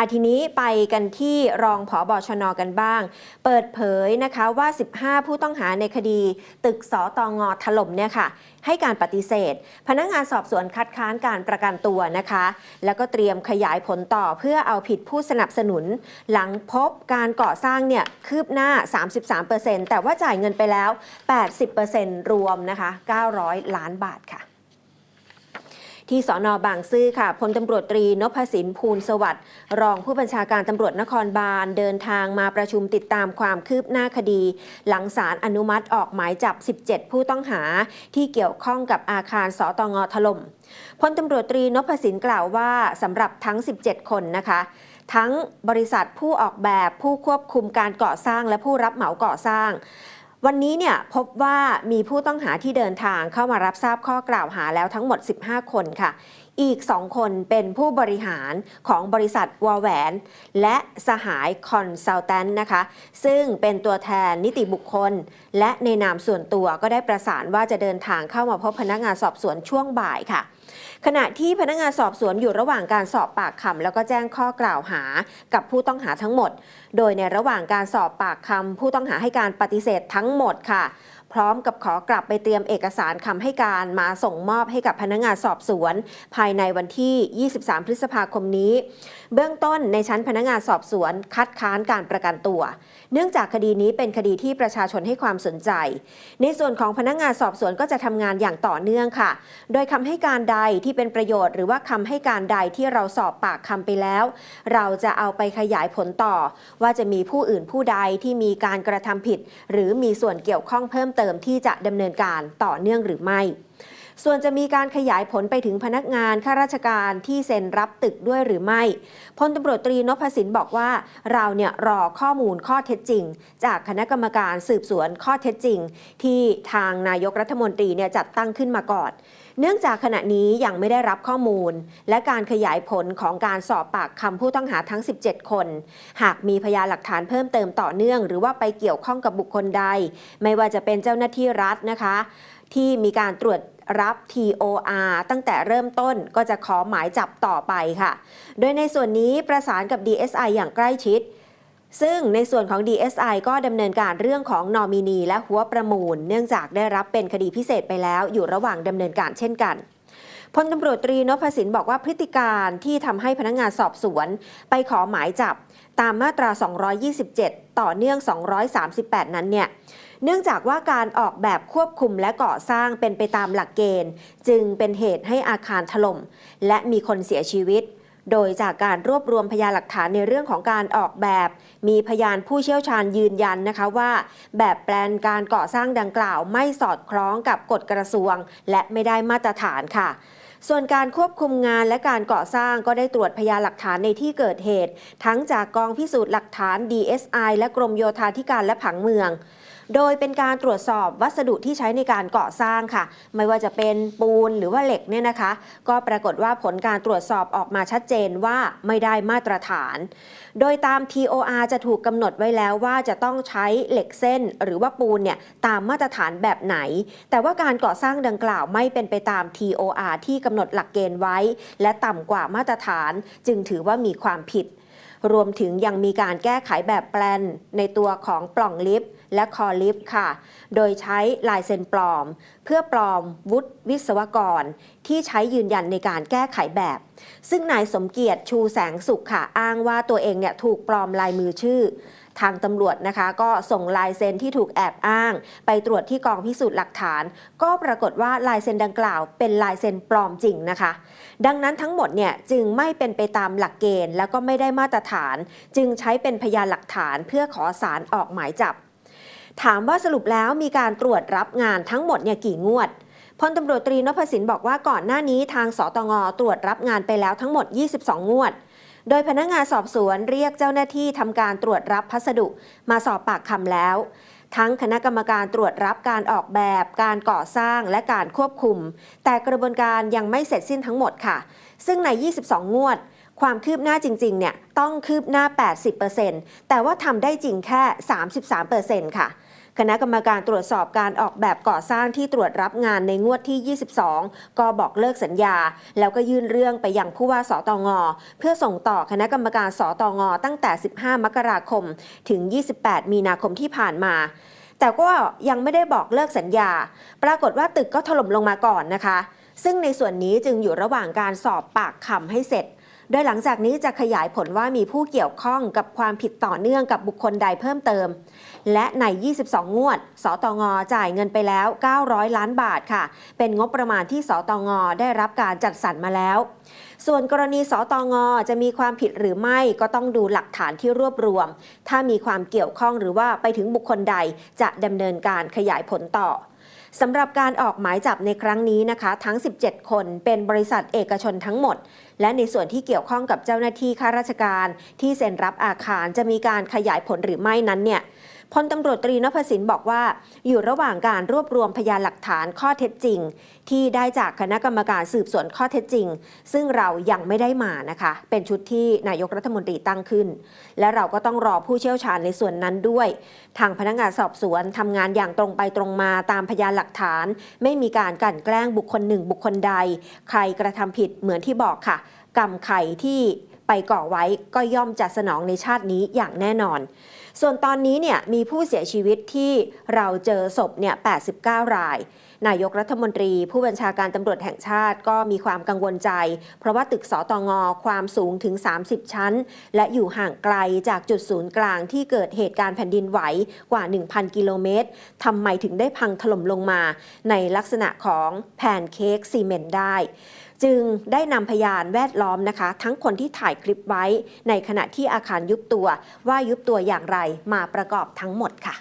อาทีนี้ไปกันที่รองผอบอชนกันบ้าง เปิดเผยนะคะว่า 15 ผู้ต้องหาในคดี ตึกสอตองอถล่มเนี่ยค่ะ ให้การปฏิเสธ พนักงานสอบสวนคัดค้านการประกันตัวนะคะ แล้วก็เตรียมขยายผลต่อเพื่อเอาผิดผู้สนับสนุน หลังพบการก่อสร้างเนี่ยคืบหน้า 33%แต่ว่าจ่ายเงินไปแล้ว 80%รวมนะคะ 900 ล้านบาทค่ะ ที่สอนอบางซื่อค่ะพลตำรวจตรีนพสินภูลสวัสดิ์รองผู้บัญชาการตำรวจนครบาลเดินทางมาประชุมติดตามความคืบหน้าคดี หลังศาลอนุมัติออกหมายจับ 17 ผู้ต้องหา ที่เกี่ยวข้องกับอาคารสตงถล่มพลตำรวจตรีนพสินกล่าวว่าสำหรับทั้ง 17 คนนะคะทั้งบริษัทผู้ออกแบบผู้ควบคุมการก่อสร้างและผู้รับเหมาก่อสร้าง วันนี้เนี่ยพบว่ามีผู้ต้องหาที่เดินทางเข้ามารับทราบข้อกล่าวหาแล้วทั้งหมด 15 คนค่ะ อีก 2 คนเป็นผู้บริหารของบริษัทวอลแหวน และสหายคอนซัลแทนนะคะ ซึ่งเป็นตัวแทนนิติบุคคล และในนามส่วนตัวก็ได้ประสานว่าจะเดินทางเข้ามาพบพนักงานสอบสวนช่วงบ่ายค่ะขณะที่พนักงานสอบสวนอยู่ระหว่างการสอบปากคำแล้วก็แจ้งข้อกล่าวหากับผู้ต้องหาทั้งหมด โดยในระหว่างการสอบปากคำผู้ต้องหาให้การปฏิเสธทั้งหมดค่ะ พร้อมกับขอกลับไปเตรียมเอกสารคำให้การมาส่งมอบให้กับพนักงานสอบสวน ภายในวันที่ 23 พฤษภาคมนี้ เบื้องต้นในชั้นพนักงานสอบสวน คัดค้านการประกันตัว เนื่องจากคดีนี้เป็นคดีที่ประชาชนให้ความสนใจ ในส่วนของพนักงานสอบสวนก็จะทำงานอย่างต่อเนื่องค่ะ โดยคำให้การใดที่เป็นประโยชน์ หรือว่าคำให้การใดที่เราสอบปากคำไปแล้ว เราจะเอาไปขยายผลต่อ ว่าจะมีผู้อื่นผู้ใดที่มีการกระทำผิด หรือมีส่วนเกี่ยวข้องเพิ่มเติมติมที่จะดำเนินการต่อเนื่องหรือไม่ ส่วนจะมีการขยายผลไปถึงพนักงานข้าราชการที่เซ็นรับตึกด้วยหรือไม่พลตำรวจตรีนพสินบอกว่า เราเนี่ยรอข้อมูลข้อเท็จจริง จากคณะกรรมการสืบสวนข้อเท็จจริง ที่ทางนายกรัฐมนตรีเนี่ยจัดตั้งขึ้นมาก่อนเนื่องจากขณะนี้ยังไม่ได้รับข้อมูล และการขยายผลของการสอบปากคำผู้ต้องหาทั้ง 17 คน หากมีพยานหลักฐานเพิ่มเติมต่อเนื่อง หรือว่าไปเกี่ยวข้องกับบุคคลใด ไม่ว่าจะเป็นเจ้าหน้าที่รัฐนะคะ ที่มีการตรวจ รับ TOR ตั้งแต่เริ่มต้นก็จะขอหมายจับต่อไปค่ะ โดยในส่วนนี้ประสานกับ DSI อย่างใกล้ชิด ซึ่งในส่วนของ DSI ก็ดำเนินการเรื่องของนอมินีและหัวประมูล เนื่องจากได้รับเป็นคดีพิเศษไปแล้วอยู่ระหว่างดำเนินการเช่นกันพลตำรวจตรีนพสินบอกว่าพฤติการที่ทำให้พนักงานสอบสวน ไปขอหมายจับตามมาตรา 227 ต่อเนื่อง 238 นั้นเนี่ย เนื่องจากว่าการออกแบบควบคุมและก่อสร้างเป็นไปตามหลักเกณฑ์ จึงเป็นเหตุให้อาคารถล่ม และมีคนเสียชีวิต โดยจากการรวบรวมพยานหลักฐานในเรื่องของการออกแบบ มีพยานผู้เชี่ยวชาญยืนยันนะคะว่า แบบแปลนการก่อสร้างดังกล่าวไม่สอดคล้องกับกฎกระทรวง และไม่ได้มาตรฐานค่ะส่วนการควบคุมงานและการก่อสร้างก็ได้ตรวจพยานหลักฐานในที่เกิดเหตุ ทั้งจากกองพิสูจน์หลักฐาน DSI และกรมโยธาธิการและผังเมือง โดยเป็นการตรวจสอบวัสดุที่ใช้ในการก่อสร้างค่ะ ไม่ว่าจะเป็นปูนหรือว่าเหล็กเนี่ยนะคะ ก็ปรากฏว่าผลการตรวจสอบออกมาชัดเจนว่าไม่ได้มาตรฐาน โดยตาม TOR จะถูกกำหนดไว้แล้วว่าจะต้องใช้เหล็กเส้น หรือว่าปูนเนี่ยตามมาตรฐานแบบไหน แต่ว่าการก่อสร้างดังกล่าวไม่เป็นไปตาม TOR ที่กำหนดหลักเกณฑ์ไว้ และต่ำกว่ามาตรฐาน จึงถือว่ามีความผิด รวมถึงยังมีการแก้ไขแบบแปลนในตัวของปล่องลิฟต์และคอลิฟต์ค่ะ โดยใช้ลายเซ็นปลอม เพื่อปลอมวุฒิวิศวกร ที่ใช้ยืนยันในการแก้ไขแบบ ซึ่งนายสมเกียรติชูแสงสุขค่ะ อ้างว่าตัวเองเนี่ยถูกปลอมลายมือชื่อ ทางตำรวจนะคะ ก็ส่งลายเซ็นที่ถูกแอบอ้าง ไปตรวจที่กองพิสูจน์หลักฐาน ก็ปรากฏว่าลายเซ็นดังกล่าวเป็นลายเซ็นปลอมจริงนะคะ ดังนั้นทั้งหมดเนี่ยจึงไม่เป็นไปตามหลักเกณฑ์ แล้วก็ไม่ได้มาตรฐาน จึงใช้เป็นพยานหลักฐานเพื่อขอสารออกหมายจับ ถามว่าสรุปแล้วมีการตรวจรับงานทั้งหมดเนี่ยกี่งวดพลตำรวจตรีนพสินบอกว่าก่อนหน้านี้ทางสตงตรวจรับงานไปแล้วทั้งหมด 22 งวด โดยพนักงานสอบสวนเรียกเจ้าหน้าที่ทำการตรวจรับพัสดุมาสอบปากคำแล้ว ทั้งคณะกรรมการตรวจรับการออกแบบ การก่อสร้างและการควบคุม แต่กระบวนการยังไม่เสร็จสิ้นทั้งหมดค่ะ ซึ่งใน 22 งวด ความคืบหน้าจริงๆ เนี่ยต้องคืบหน้า 80%แต่ว่าทำได้จริงแค่ 33%ค่ะ คณะกรรมการตรวจสอบการออกแบบก่อสร้างที่ตรวจรับงานในงวดที่ 22 ก็บอกเลิกสัญญา แล้วก็ยื่นเรื่องไปยังผู้ว่าสตงเพื่อส่งต่อคณะกรรมการสตงตั้งแต่ 15 มกราคม ถึง 28 มีนาคมที่ผ่านมาแต่ก็ยังไม่ได้บอกเลิกสัญญา ปรากฏว่าตึกก็ถล่มลงมาก่อนนะคะ ซึ่งในส่วนนี้จึงอยู่ระหว่างการสอบปากคำให้เสร็จ โดยหลังจากนี้จะขยายผลว่ามีผู้เกี่ยวข้องกับความผิดต่อเนื่องกับบุคคลใดเพิ่มเติม และใน 22 งวด สตงจ่ายเงินไปแล้ว 900 ล้านบาทค่ะ เป็นงบประมาณที่สตงได้รับการจัดสรรมาแล้ว ส่วนกรณีสตงจะมีความผิดหรือไม่ก็ต้องดูหลักฐานที่รวบรวม ถ้ามีความเกี่ยวข้องหรือว่าไปถึงบุคคลใดจะดำเนินการขยายผลต่อ สำหรับการออกหมายจับในครั้งนี้นะคะ ทั้ง 17 คนเป็นบริษัทเอกชนทั้งหมด และในส่วนที่เกี่ยวข้องกับเจ้าหน้าที่ข้าราชการ ที่เซ็นรับอาคารจะมีการขยายผลหรือไม่นั้นเนี่ย พลตำรวจตรีนพสินบอกว่า อยู่ระหว่างการรวบรวมพยานหลักฐานข้อเท็จจริง ที่ได้จากคณะกรรมการสืบสวนข้อเท็จจริง ซึ่งเรายังไม่ได้มานะคะ เป็นชุดที่นายกรัฐมนตรีตั้งขึ้น และเราก็ต้องรอผู้เชี่ยวชาญในส่วนนั้นด้วย ทางพนักงานสอบสวนทำงานอย่างตรงไปตรงมาตามพยานหลักฐาน ไม่มีการกลั่นแกล้งบุคคลหนึ่งบุคคลใด ใครกระทำผิดเหมือนที่บอกค่ะกรรมไข่ที่ไปก่อไว้ก็ย่อมจะสนองในชาตินี้อย่างแน่นอน ส่วนตอนนี้เนี่ยมีผู้เสียชีวิตที่เราเจอศพเนี่ย 89 ราย นายกรัฐมนตรี ผู้บัญชาการตำรวจแห่งชาติก็มีความกังวลใจ เพราะว่าตึกสตงความสูงถึง 30 ชั้น และอยู่ห่างไกลจากจุดศูนย์กลางที่เกิดเหตุการณ์แผ่นดินไหวกว่า 1,000 กิโลเมตรทำไมถึงได้พังถล่มลงมา ในลักษณะของแผ่นเค้กซีเมนต์ได้ จึงได้นำพยานแวดล้อมนะคะ ทั้งคนที่ถ่ายคลิปไว้ในขณะที่อาคารยุบตัว ว่ายุบตัวอย่างไรมาประกอบทั้งหมดค่ะ